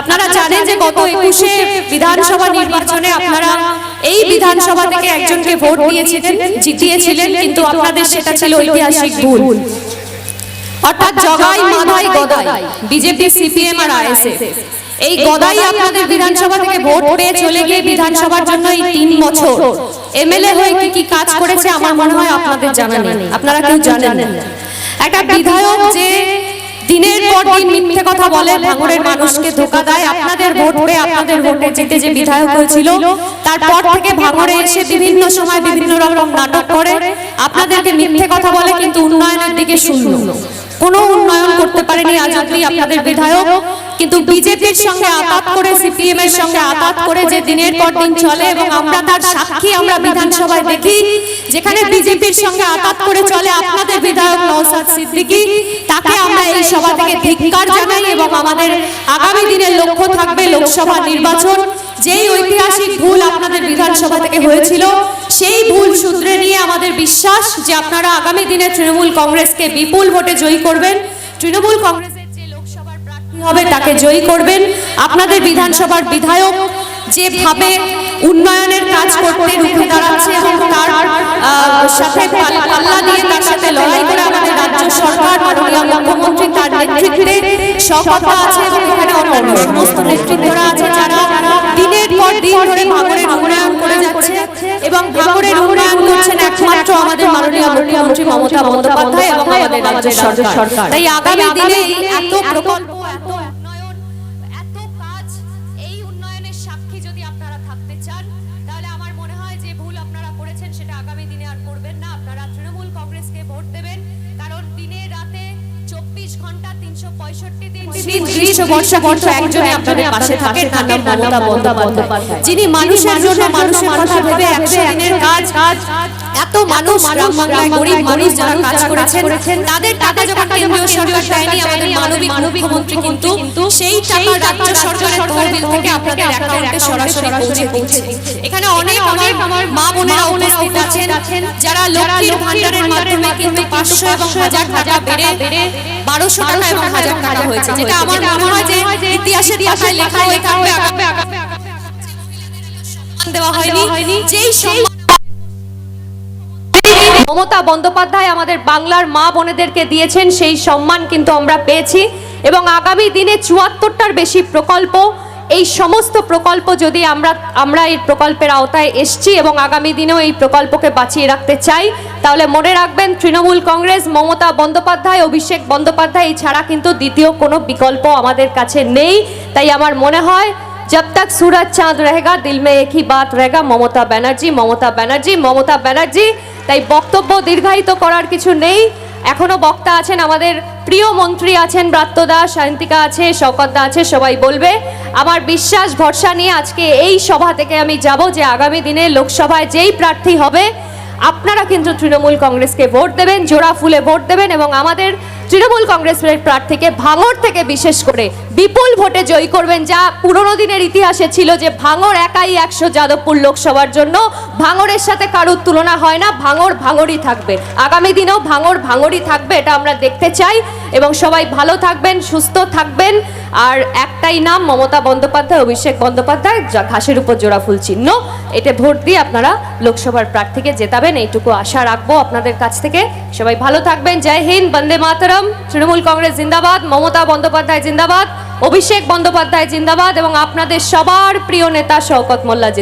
আপনারা জানেন যে গত একুশে বিধানসভা নির্বাচনে আপনারা এই বিধানসভা থেকে একজনকে ভোট দিয়েছিলেন জিতিয়েছিলেন কিন্তু আপনাদের সেটা ছিল ঐতিহাসিক ভুল। অর্থাৎ জগাই মাধাই গদাই বিজেপি সিপিএম আর আইএসএফ। এই গদাই আপনাদের বিধানসভা থেকে ভোট পেয়ে চলে গিয়ে বিধানসভার জন্য এই তিন বছর। এমএলএ হয়ে কি কি কাজ করেছে আমার মনে হয় আপনাদের জানা নেই। আপনারা কেউ জানেন একটা বিধায়ক যে দিনের পর দিন মিথ্যে কথা বলে ভাঙড়ের মানুষকে ধোকা দেয়। আপনাদের ভোট আপনাদের ভোটে জিতে যে বিধায়ক হয়েছিল তারপর থেকে ভাঙড়ে এসে বিভিন্ন সময় বিভিন্ন রকম নাটক করে। আপনাদেরকে মিথ্যে কথা বলে কিন্তু উন্নয়নের দিকে শূন্য। কোনো উন্নয়ন করতে পারেনি আজ অব্দি আপনাদের বিধায়ক। কিন্তু বিজেপির সঙ্গে আতাত করে সিপিএম এর সঙ্গে আতাত করে যে দিনের পর দিন চলে এবং আমরা তার সাক্ষী আমরা বিধানসভায় দেখি যেখানে বিজেপির সঙ্গে আতাত করে চলে আপনাদের বিধায়ক নওসাদ সিদ্দিকী তাকে আমরা এই সভা থেকে ধিক্কার জানাই এবং আমাদের আগামী দিনের লক্ষ্য থাকবে লোকসভা নির্বাচন। যেই ঐতিহাসিক ভুল আপনাদের বিধানসভা থেকে হয়েছিল সেই ভুল সূত্রে নিয়ে আমাদের বিশ্বাস যে আপনারা আগামী দিনে তৃণমূল কংগ্রেসকে বিপুল ভোটে জয়ী করবেন তৃণমূল প্রার্থী হবে তাকে জয়ী করবেন। আপনাদের বিধানসভার বিধায়ক যেভাবে উন্নয়নের কাজ করতে রুখে দাঁড়াচ্ছে এবং তার সাথে পাল্লা দিয়ে তার সাথে লড়াই করে আমাদের রাজ্য সরকার, মাননীয় মুখ্যমন্ত্রী তার নেতৃত্বে শপথা আছে এবং এখানে অন্যান্য সমস্ত নেতৃত্বরা আছে যারা দিনের পর দিন ধরে ভাঙড়ের উন্নয়ন করে যাচ্ছে এবং ভাঙড়ের উন্নয়ন করছেন একমাত্র আমাদের মাননীয় মুখ্যমন্ত্রী মমতা বন্দ্যোপাধ্যায় এবং আমাদের রাজ্য সরকার। তাই আগামী দিনে এত প্রকল্প এত উন্নয়ন এত কাজ এই উন্নয়নের সাক্ষী যদি আপনারা থাকতে চান তাহলে আমার মনে হয় যে ভুল আপনারা করেছেন সেটা আগামী দিনে আর করবেন না। আপনারা তৃণমূল কংগ্রেসকে ভোট দেবেন কারণ দিনে রাতে চব্বিশ ঘণ্টা তিনশো পঁয়ষট্টি দিন গ্রীষ্ম বর্ষা বর্ষা একজনে আপনাদের পাশে থাকে তার নাম মমতা বন্দ্যোপাধ্যায়। যিনি মানুষের জন্য মানুষের কথা ভেবে একশো দিনের কাজ এত মানুষ গ্রাম বাংলায় গরিব মানুষ যারা কাজ করেছেন তাদের টাকা যখন কেন্দ্রীয় সরকার দেয়নি আমাদের মানবিক মুখ্যমন্ত্রী কিন্তু সেই টাকা রাজ্য সরকারের তহবিল থেকে আপনাদের অ্যাকাউন্টে সরাসরি পৌঁছে দিচ্ছে। এখানে অনেক আমার মা বোনেরা উপস্থিত আছেন যারা লক্ষ্মীর ভান্ডারের মাধ্যমে কিন্তু পাঁচশো এবং হাজার টাকা বেড়ে বারোশো টাকা এবং হাজার টাকা হয়েছে যেটা আমার মনে হয় যে ইতিহাসের পাতায় লেখা হয়ে থাকবে দেওয়া হয়নি যেই মমতা বন্দ্যোপাধ্যায় আমাদের বাংলার মা বোনেদেরকে দিয়েছেন সেই সম্মান কিন্তু আমরা পেয়েছি এবং আগামী দিনে চুয়াত্তরটার বেশি প্রকল্প এই সমস্ত প্রকল্প যদি আমরা আমরা এই প্রকল্পের আওতায় এসছি এবং আগামী দিনেও এই প্রকল্পকে বাঁচিয়ে রাখতে চাই তাহলে মনে রাখবেন তৃণমূল কংগ্রেস মমতা বন্দ্যোপাধ্যায় অভিষেক বন্দ্যোপাধ্যায় এছাড়া কিন্তু দ্বিতীয় কোনো বিকল্প আমাদের কাছে নেই তাই আমার মনে হয় जब तक सूरज चांद रहेगा दिल में एक ही बात रहेगा মমতা ব্যানার্জি মমতা ব্যানার্জি মমতা ব্যানার্জি তাই বক্তব্য দীর্ঘায়িত করার কিছু নেই এখনও বক্তা আছেন, আমাদের প্রিয় মন্ত্রী আছেন ব্রাত্যদা শান্তিকা আছে শকতদা আছে, সবাই বলবে। আমার বিশ্বাস, ভরসা নিয়ে আজকে এই সভা থেকে আমি যাব যে আগামী দিনে লোকসভায় যেই প্রার্থী হবে, আপনারা কিন্তু তৃণমূল কংগ্রেসকে ভোট দেবেন, জোড়া ফুলে ভোট দেবেন এবং আমাদের তৃণমূল কংগ্রেসের প্রার্থীকে ভাঙর থেকে বিশেষ করে বিপুল ভোটে জয়ী করবেন যা পুরনো দিনের ইতিহাসে ছিল যে ভাঙর একাই একশো যাদবপুর লোকসভার জন্য। ভাঙরের সাথে কারুর তুলনা হয় না, ভাঙর ভাঙড়ই থাকবে। আগামী দিনেও ভাঙর ভাঙড়ই থাকবে, এটা আমরা দেখতে চাই। এবং সবাই ভালো থাকবেন, সুস্থ থাকবেন। আর একটাই নাম মমতা বন্দ্যোপাধ্যায়, অভিষেক বন্দ্যোপাধ্যায়, যা ঘাসের উপর জোড়া ফুল চিহ্ন। এটা ভোট দিয়ে আপনারা লোকসভার প্রার্থীকে জেতাবেন, এইটুকু আশা রাখব আপনাদের কাছ থেকে। সবাই ভালো থাকবেন, জয় হিন্দ, বন্দে মাতরম। তৃণমূল কংগ্রেস জিন্দাবাদ, মমতা বন্দ্যোপাধ্যায় জিন্দাবাদ। অভিষেক বন্দ্যোপাধ্যায় জিন্দাবাদ এবং আপনাদের সবার প্রিয় নেতা শওকত মোল্লা জিন্দাবাদ।